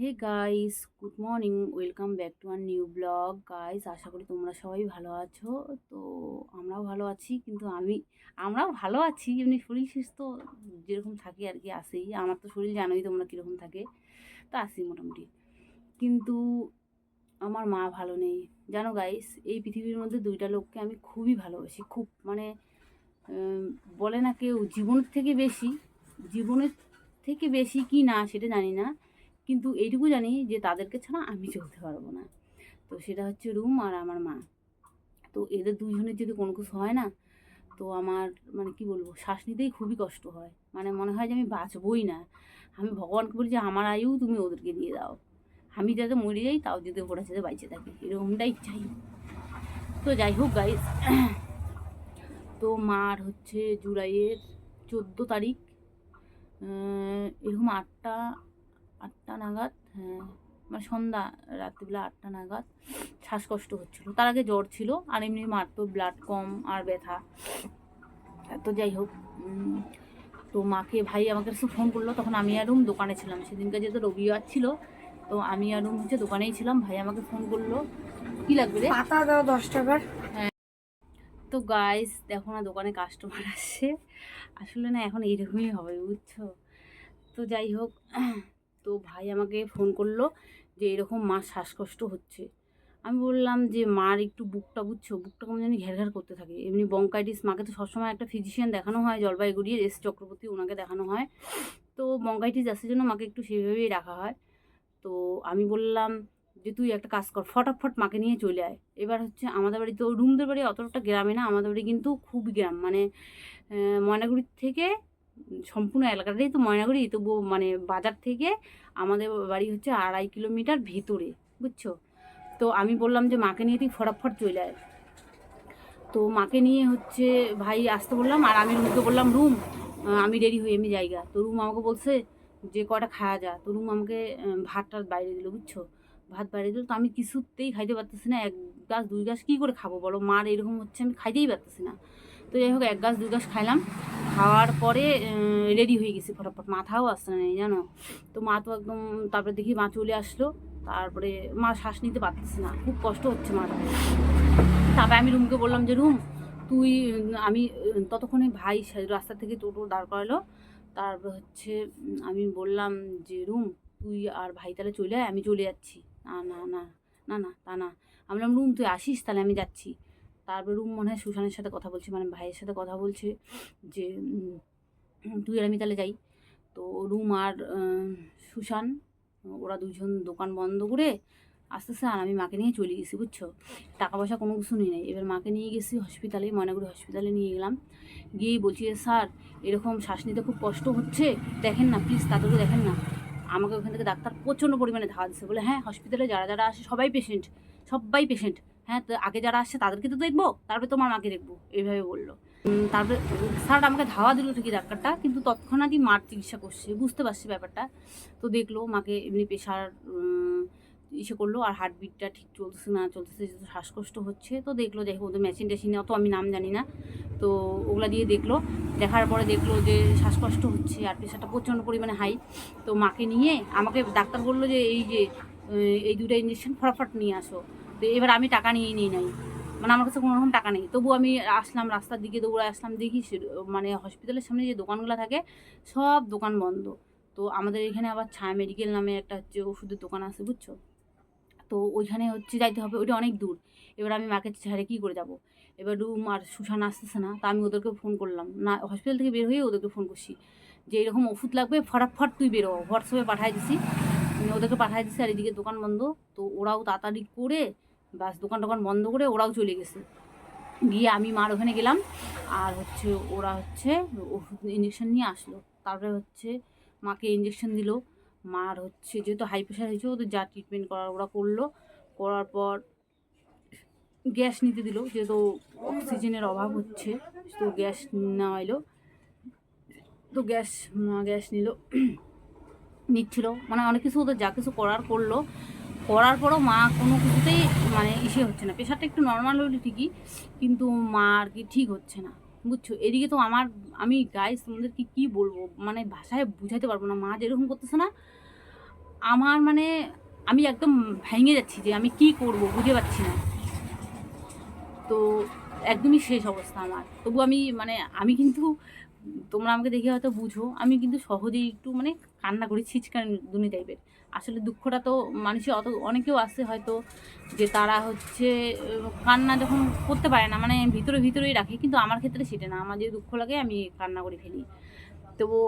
Hey guys good morning welcome back to our new blog guys আশা করি তোমরা সবাই ভালো আছো। তো আমরাও ভালো আছি, কিন্তু আমি, আমরাও ভালো আছি, এমনি শরীর সুস্থ যেরকম থাকে আর কি আসেই আমার তো শরীর জানোই তোমরা কীরকম থাকে। তো আসি মোটামুটি। কিন্তু আমার মা ভালো নেই। জানো গাইস এই পৃথিবীর মধ্যে দুইটা লোককে আমি খুবই ভালোবাসি। খুব মানে বলে না কেউ, জীবনের থেকে বেশি, জীবনের থেকে বেশি কি না সেটা জানি না। কিন্তু এইটুকু জানি যে তাদেরকে ছাড়া আমি চলতে পারব না। তো সেটা হচ্ছে রুম আর আমার মা। তো এদের দুজনের যদি কোনো কিছু হয় না, তো আমার মানে কি বলব, শ্বাস নিতেই খুবই কষ্ট হয়। মানে মনে হয় যে আমি বাঁচবই না। আমি ভগবানকে বলি যে, আমার আয়ু তুমি ওদেরকে দিয়ে দাও। আমি যাতে মরে যাই, তাও যদি ওরা যাতে বাইচে থাকে। এরকমটাই চাই। তো যাই হোক গাইস তো মার হচ্ছে জুলাইয়ের চোদ্দ তারিখ। এরকম আটটা আটটা নাগাদ হ্যাঁ মানে সন্ধ্যা রাত্রিবেলা আটটা নাগাদ শ্বাসকষ্ট হচ্ছিল। তার আগে জ্বর ছিল আর এমনি মার তো ব্লাড কম আর ব্যথা। তো যাই হোক তো মাকে ভাই আমাকে কাছে ফোন করল তখন আমি আর রুম দোকানে ছিলাম। সেদিনকে যেহেতু রবিবার ছিল তো আমি আর রুম হচ্ছে দোকানেই ছিলাম ভাই আমাকে ফোন করল কি লাগবে রে? পাতা দাও দশ টাকার। তো গাইস দেখো না দোকানে কাস্টমার আসছে আসলে না এখন এইরকমই হবে, বুঝছ? তো যাই হোক, তো ভাই আমাকে ফোন করল যে এরকম মার শ্বাসকষ্ট হচ্ছে। আমি বললাম যে, মার একটু বুকটা, বুঝছ? বুকটা কেমন জানি ঘের ঘের করতে থাকে। এমনি বঙ্কাইটিস মাকে তো সবসময় একটা ফিজিশিয়ান দেখানো হয়, জলপাইগুড়ি, এস চক্রবর্তী ওনাকে দেখানো হয়। তো বঙ্কাইটিস আসার জন্য মাকে একটু সেভাবেই রাখা হয়। তো আমি বললাম যে তুই একটা কাজ কর, ফটাফট মাকে নিয়ে চলে আয়। এবার হচ্ছে আমাদের বাড়ি তো রুমদের বাড়ি অতটা গ্রামে না, আমাদের বাড়ি কিন্তু খুব গ্রাম। মানে ময়নাগুড়ির থেকে সম্পূর্ণ এলাকাটাই তো ময়নাগুড়ি তবু মানে বাজার থেকে আমাদের বাড়ি হচ্ছে আড়াই কিলোমিটার ভেতরে, বুঝছ? তো আমি বললাম যে, মাকে নিয়ে তুই ফটাফট চলে আয়। তো মাকে নিয়ে হচ্ছে ভাই আসতে বললাম, আর আমি রুমকে বললাম, রুম আমি রেডি হই, আমি জায়গা তো রুম আমাকে বলছে যে কটা খাওয়া যা তো রুম আমাকে ভাতটা বাইরে দিল, বুঝছ? ভাত বাইরে দিল, তো আমি কিছুতেই খাইতে পারতেছি না। এক গাছ, দুই গাছ কী করে খাব বলো? মার এরকম হচ্ছে, আমি খাইতেই পারতেছি না। তো যাই হোক, এক গাছ, দুই গাছ খাইলাম। খাওয়ার পরে রেডি হয়ে গেছি ফটাফট। মাথাও আসছে না জানো? তো মা তো একদম, তারপরে দেখি মা চলে আসলো। তারপরে মা শ্বাস নিতে পারতেছে না। খুব কষ্ট হচ্ছে মার। তারপরে আমি রুমকে বললাম যে, রুম, তুই, আমি, ততক্ষণে ভাই রাস্তা থেকে টোটো দাঁড় করালো। তারপর হচ্ছে, আমি বললাম যে, রুম, তুই আর ভাই তাহলে চলে আয়, আমি চলে যাচ্ছি। না না না না না, তা না। আমি বললাম, রুম, তুই আসিস? তাহলে আমি যাচ্ছি। তারপর রুম মনে হয় সুশানের সাথে কথা বলছে মানে ভাইয়ের সাথে কথা বলছে যে তুই আর আমি তাহলে যাই। তো রুম আর সুশান, ওরা দুজন দোকান বন্ধ করে আস্তে আস্তে আর আমি মাকে নিয়ে চলে গেছি, বুঝছ? টাকা পয়সা কোনো কিছু নেই। এবার মাকে নিয়ে গেছি হসপিটালে ময়নাগুড়ি হসপিটালে নিয়ে গেলাম। গিয়েই বলছি স্যার, এরকম শ্বাস নিতে খুব কষ্ট হচ্ছে। দেখেন না প্লিজ তাদেরকে দেখেন না। আমাকে ওখান থেকে ডাক্তার প্রচণ্ড পরিমাণে ধাওয়া দিচ্ছে বলে হ্যাঁ হসপিটালে যারা যারা আসে, সবাই পেশেন্ট সবাই পেশেন্ট হ্যাঁ তো আগে যারা আসছে তাদেরকে তো দেখব, তারপরে তোমার মাকে দেখব। এইভাবে বলল। তারপরে স্যার আমাকে ধাওয়া দিল ঠিকই ডাক্তারটা, কিন্তু তৎক্ষণাৎই মার চিকিৎসা করছে। বুঝতে পারছি ব্যাপারটা। তো দেখল, মাকে এমনি প্রেশার ইসে করল আর হার্টবিটটা ঠিক চলতেছে না, চলতেছে যেহেতু শ্বাসকষ্ট হচ্ছে, তো দেখল হোক ওদের মেশিন টেশিনে অত আমি নাম জানি না। তো ওগুলা দিয়ে দেখল, দেখার পরে দেখল যে শ্বাসকষ্ট হচ্ছে আর প্রেশারটা প্রচণ্ড পরিমাণে হাই তো মাকে নিয়ে আমাকে ডাক্তার বলল যে এই যে, এই দুটো ইঞ্জেকশন ফটাফট নিয়ে আসো। তো এবার আমি টাকা নিয়ে নিই নাই। মানে আমার কাছে কোনো রকম টাকা নেই। তবু আমি আসলাম রাস্তার দিকে দৌড়ে আসলাম, দেখি মানে হসপিটালের সামনে যে দোকানগুলো থাকে, সব দোকান বন্ধ। তো আমাদের এখানে আবার ছায়া মেডিকেল নামে একটা হচ্ছে ওষুধের দোকান আছে, বুঝছ? তো ওইখানে হচ্ছে যাইতে হবে। ওইটা অনেক দূর। এবার আমি মাকে ছেড়ে কী করে যাব? এবার রুম আর সুশান আসতেছে না। তা আমি ওদেরকে ফোন করলাম। না হসপিটাল থেকে বের হয়ে ওদেরকে ফোন করছি। যে এরকম ওষুধ লাগবে, ফটাফট তুই বেরো হোয়াটসঅ্যাপে পাঠিয়ে দিছি। ওদেরকে পাঠিয়ে দিছি আর এদিকে দোকান বন্ধ। তো ওরাও তাড়াতাড়ি করে বাস দোকান টোকান বন্ধ করে ওরাও চলে গেছে। গিয়ে আমি মার ওখানে গেলাম। আর হচ্ছে ওরা হচ্ছে ওষুধ ইঞ্জেকশন নিয়ে আসলো। তারপরে হচ্ছে মাকে ইঞ্জেকশন দিল। মার হচ্ছে, যেহেতু হাই প্রেশার হয়েছে, ওদের যা ট্রিটমেন্ট করার ওরা করল। করার পর গ্যাস নিতে দিল, যেহেতু অক্সিজেনের অভাব হচ্ছে, তো গ্যাস নেওয়া এলো তো গ্যাস গ্যাস নিল, নিচ্ছিল। মানে অনেক কিছু ওদের যা কিছু করার করল। করার পরও মা কোনো কিছুতেই মানে ইসে হচ্ছে না। প্রেশারটা একটু নর্মাল হলে ঠিকই, কিন্তু মা আর কি ঠিক হচ্ছে না। বুঝছ? এদিকে তো আমার, আমি গাইস তোমাদেরকে কি বলব? মানে ভাষায় বুঝাতে পারব না। মা যেরকম করতেছে না, আমার মানে আমি একদম ভেঙে যাচ্ছি যে আমি কি করব বুঝে পাচ্ছি না। তো একদমই শেষ অবস্থা আমার। তবু আমি মানে আমি কিন্তু তোমরা আমাকে দেখে হয়তো বুঝো। আমি কিন্তু সহজেই একটু মানে কান্না করি, ছিচকান দুনি টাইপের আসলে দুঃখটা তো মানুষের অত, অনেকেও আছে হয়তো যে তারা হচ্ছে কান্না যখন করতে পারে না মানে ভিতরে ভিতরেই রাখে, কিন্তু আমার ক্ষেত্রে সেটা না। আমার যে দুঃখ লাগে, আমি কান্না করে ফেলি। তবু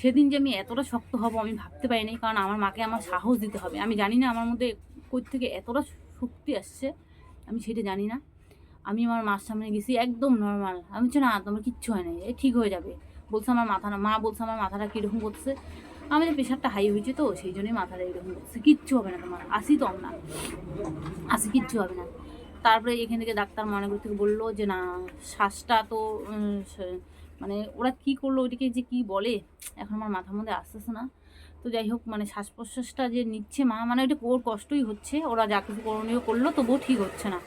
সেদিন যে আমি এতটা শক্ত হব, আমি ভাবতে পারিনি, কারণ আমার মাকে আমার সাহস দিতে হবে। আমি জানি না আমার মধ্যে কই থেকে এতটা শক্তি আসছে, আমি সেটা জানি না। আমি আমার মার সামনে গেছি, একদম নর্মাল আমি না, তোমার কিচ্ছু হয় না এ ঠিক হয়ে যাবে। বলছে আমার মাথা না মা বলছে আমার মাথাটা কীরকম করছে আমাদের প্রেশারটা হাই হয়েছে তো, সেই জন্যই মাথাটা এরকম করছে কিচ্ছু হবে না তোমার, আসি তো না আসি, কিচ্ছু হবে না। তারপরে এখান থেকে ডাক্তার মনে করতে বলল যে, না, শ্বাসটা তো মানে ওরা কি করল, ওইটাকে যে কি বলে, এখন আমার মাথার মধ্যে আসতেছে না। তো যাই হোক মানে শ্বাস প্রশ্বাসটা যে নিচ্ছে মা মানে ওইটা ওর কষ্টই হচ্ছে, ওরা যা কিছু করণীয় করল, তবুও ঠিক হচ্ছে না।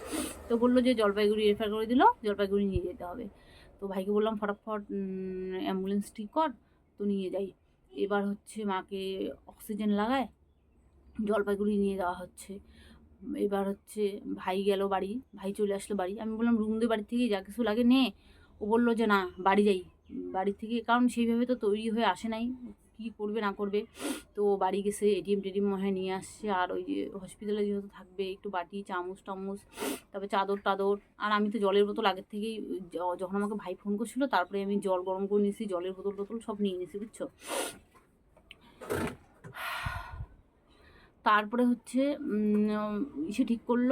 তো বলল যে, জলপাইগুড়ি রেফার করে দিল, জলপাইগুড়ি নিয়ে যেতে হবে। তো ভাইকে বললাম, ফটাফট অ্যাম্বুলেন্স ঠিক কর, তো নিয়ে যাই। এবার হচ্ছে মাকে অক্সিজেন লাগায়, জলপাইগুড়ি নিয়ে যাওয়া হচ্ছে। এবার হচ্ছে ভাই গেল বাড়ি, ভাই চলে আসলো বাড়ি। আমি বললাম রুমদের বাড়ি থেকে, যা কিছু লাগে নে। ও বলল যে, না, বাড়ি যাই। বাড়ি থেকে, কারণ সেইভাবে তো তৈরি হয়ে আসে নাই। কী করবে, না করবে। তো বাড়ি গেছে, এটিএম টেটিএম মনে হয় নিয়ে আসছে। আর ওই যে হসপিটালে যেহেতু থাকবে, একটু বাটি, চামচ টামচ, তারপরে চাদর টাদর। আর আমি তো জলের বোতল আগের থেকেই যখন আমাকে ভাই ফোন করছিল, তারপরে আমি জল গরম করে নিয়েছি, জলের বোতল টোতল সব নিয়ে নিয়েছি, বুঝছ? তারপরে হচ্ছে ইসে ঠিক করল।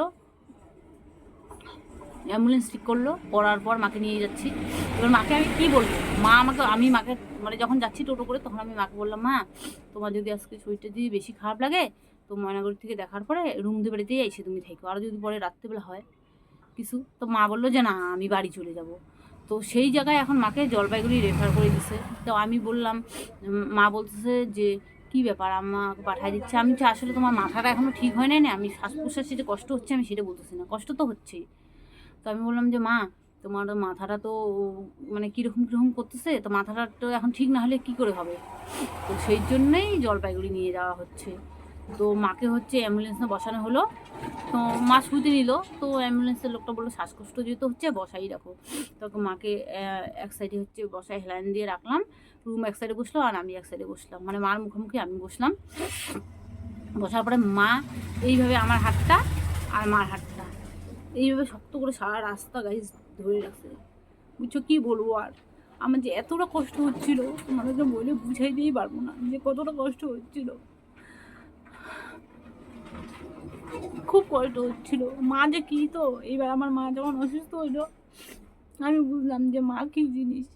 অ্যাম্বুলেন্স ঠিক করল, করার পর মাকে নিয়ে যাচ্ছি। এবার মাকে আমি কি বলব? মা আমাকে, আমি মাকে মানে যখন যাচ্ছি টোটো করে, তখন আমি মাকে বললাম, মা, তোমার যদি আজকে শরীরটা যদি বেশি খারাপ লাগে, তো ময়নাগুড়ি থেকে দেখার পরে রুম দিয়ে বাড়িতেই এসে তুমি থেকো। আর যদি পরে রাত্রেবেলা হয় কিছু। তো মা বলল যে, না, আমি বাড়ি চলে যাব। তো সেই জায়গায় এখন মাকে জলপাইগুড়ি রেফার করে দিছে। তো আমি বললাম, মা বলতেছে যে, কি ব্যাপার? আমাকে পাঠাই দিচ্ছে। আমি আসলে তোমার মাথাটা এখনও ঠিক হয় না। আমি শ্বাস প্রশ্বাসে যে কষ্ট হচ্ছে, আমি সেটা বলতেছি না। কষ্ট তো হচ্ছেই। তো আমি বললাম যে, মা, তোমার মাথাটা তো মানে কীরকম কীরকম করতেছে, তো মাথাটা তো এখন ঠিক না হলে কি করে হবে? তো সেই জন্যই জলপাইগুড়ি নিয়ে যাওয়া হচ্ছে। তো মাকে হচ্ছে অ্যাম্বুলেন্সে বসানো হলো। তো মা শুতে নিল। তো অ্যাম্বুলেন্সের লোকটা বলল, শ্বাসকষ্ট যেহেতু হচ্ছে, বসাই রাখো। তখন মাকে এক সাইডে হচ্ছে বসায় হেলাইন দিয়ে রাখলাম। রুম এক সাইডে বসল আর আমি এক সাইডে বসলাম। মানে মার মুখোমুখি আমি বসলাম। বসার পরে মা এইভাবে আমার হাতটা আর মার হাতটা এইভাবে শক্ত করে সারা রাস্তা গাইজ ধরে রাখছে। বুঝছ কী বলব আর? আমার যে এতটা কষ্ট হচ্ছিল, তোমাদেরকে বলে বুঝাই দিয়েই পারব না যে কতটা কষ্ট হচ্ছিল। খুব কষ্ট হচ্ছিল। মা যে কী তো? এইবার আমার মা যখন অসুস্থ হইল, আমি বুঝলাম যে মা কী জিনিস।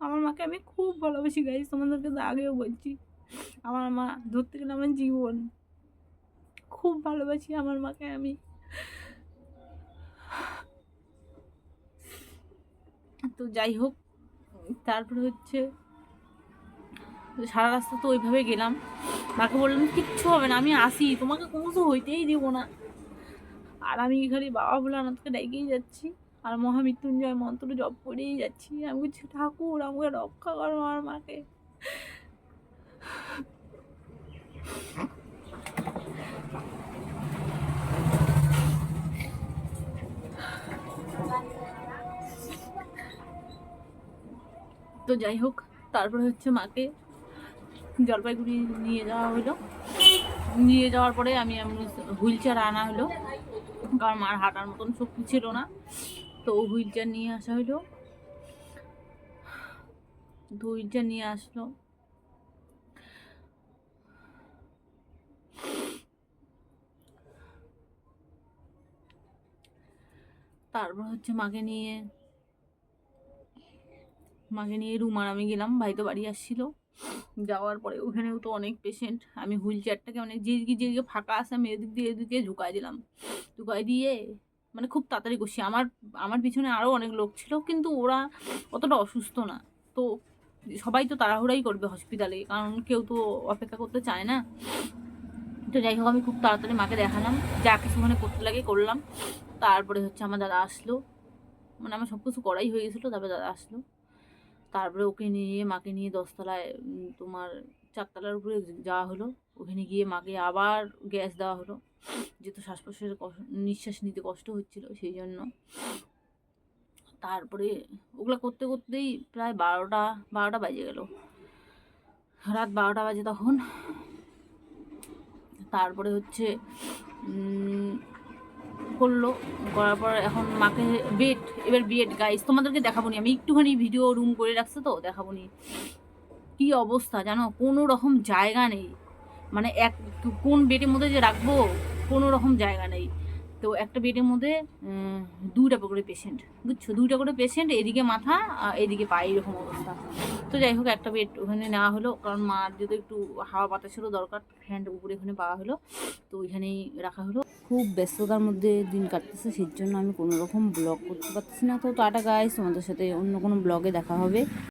আমার মাকে আমি খুব ভালোবাসি গাইজ তোমাদেরকে আগেও বলছি। আমার মা ধরতে গেলে আমার জীবন। খুব ভালোবাসি আমার মাকে, আমি। তো যাই হোক, তারপরে হচ্ছে সারা রাস্তা তো ওইভাবে গেলাম। মাকে বললাম, কিচ্ছু হবে না, আমি আসি, তোমাকে কোনো তো হইতেই দেবো না। আর আমি এখানে বাবা ভোলানাথকে ডেকেই যাচ্ছি। আর মহামৃত্যুঞ্জয় মন্ত্র জপ করেই যাচ্ছি। আমি বলছি, ঠাকুর, আমাকে রক্ষা করো আমার মাকে। তো যাই হোক, তারপরে হচ্ছে মাকে জলপাইগুড়ি নিয়ে যাওয়া হলো। নিয়ে যাওয়ার পরে আমি হুইল চেয়ার আনা হলো। কারণ মার হাঁটার মতন শক্তি ছিল না, তো হুইল চেয়ার নিয়ে আসা হলো। হুইল চেয়ার নিয়ে আসলো। তারপর হচ্ছে মাকে নিয়ে মাকে নিয়ে রুম আর আমি গেলাম ভাই তো বাড়ি আসছিল। যাওয়ার পরে ওখানেও তো অনেক পেশেন্ট আমি হুইল চেয়ারটাকে মানে যেদিকে যেদিকে ফাঁকা আছে, আমি এদিক দিয়ে এদিকে ঝুঁকাই দিলাম। ঝুঁকাই দিয়ে মানে খুব তাড়াতাড়ি করছি। আমার আমার পিছনে আরও অনেক লোক ছিল, কিন্তু ওরা অতটা অসুস্থ না। তো সবাই তো তাড়াহুড়াই করবে হসপিটালে কারণ কেউ তো অপেক্ষা করতে চায় না। তো যাই হোক, আমি খুব তাড়াতাড়ি মাকে দেখালাম। যা কিছু মানে করতে লাগে করলাম। তারপরে হচ্ছে আমার দাদা আসলো। মানে আমার সব কিছু করাই হয়ে গেছিল, তারপরে দাদা আসলো। তারপরে ওকে নিয়ে, মাকে নিয়ে দশতলায় তোমার চারতলার উপরে যাওয়া হলো। ওখানে গিয়ে মাকে আবার গ্যাস দেওয়া হলো। যেহেতু শ্বাস প্রশ্বাসের নিঃশ্বাস নিতে কষ্ট হচ্ছিল, সেই জন্য। তারপরে ওগুলো করতে করতেই প্রায় বারোটা বারোটা বাজে গেল। রাত বারোটা বাজে তখন। তারপরে হচ্ছে করল, করার পর এখন মাকে বেড এবার বেড গাইস তোমাদেরকে দেখাবো নি আমি একটুখানি ভিডিও রুম করে রাখছে তো দেখাবো নি কি অবস্থা জানো? কোনো রকম জায়গা নেই। মানে এক, কোন বেডের মধ্যে যে রাখব, কোনো রকম জায়গা নেই। তো একটা বেডের মধ্যে দুইটা করে পেশেন্ট বুঝছ? দুইটা করে পেশেন্ট এদিকে মাথা এদিকে পায়ে এরকম অবস্থা। তো যাই হোক, একটা বেড ওখানে নেওয়া হলো, কারণ মার যেহেতু একটু হাওয়া বাতাসেরও দরকার ফ্যান উপরে ওখানে পাওয়া হলো, তো ওইখানেই রাখা হলো। খুব ব্যস্ততার মধ্যে দিন কাটতেছে সেই জন্য আমি কোনো রকম ব্লগ করতে পারতেছি না। তো টাটা গাইস তোমাদের সাথে অন্য কোনো ব্লগে দেখা হবে।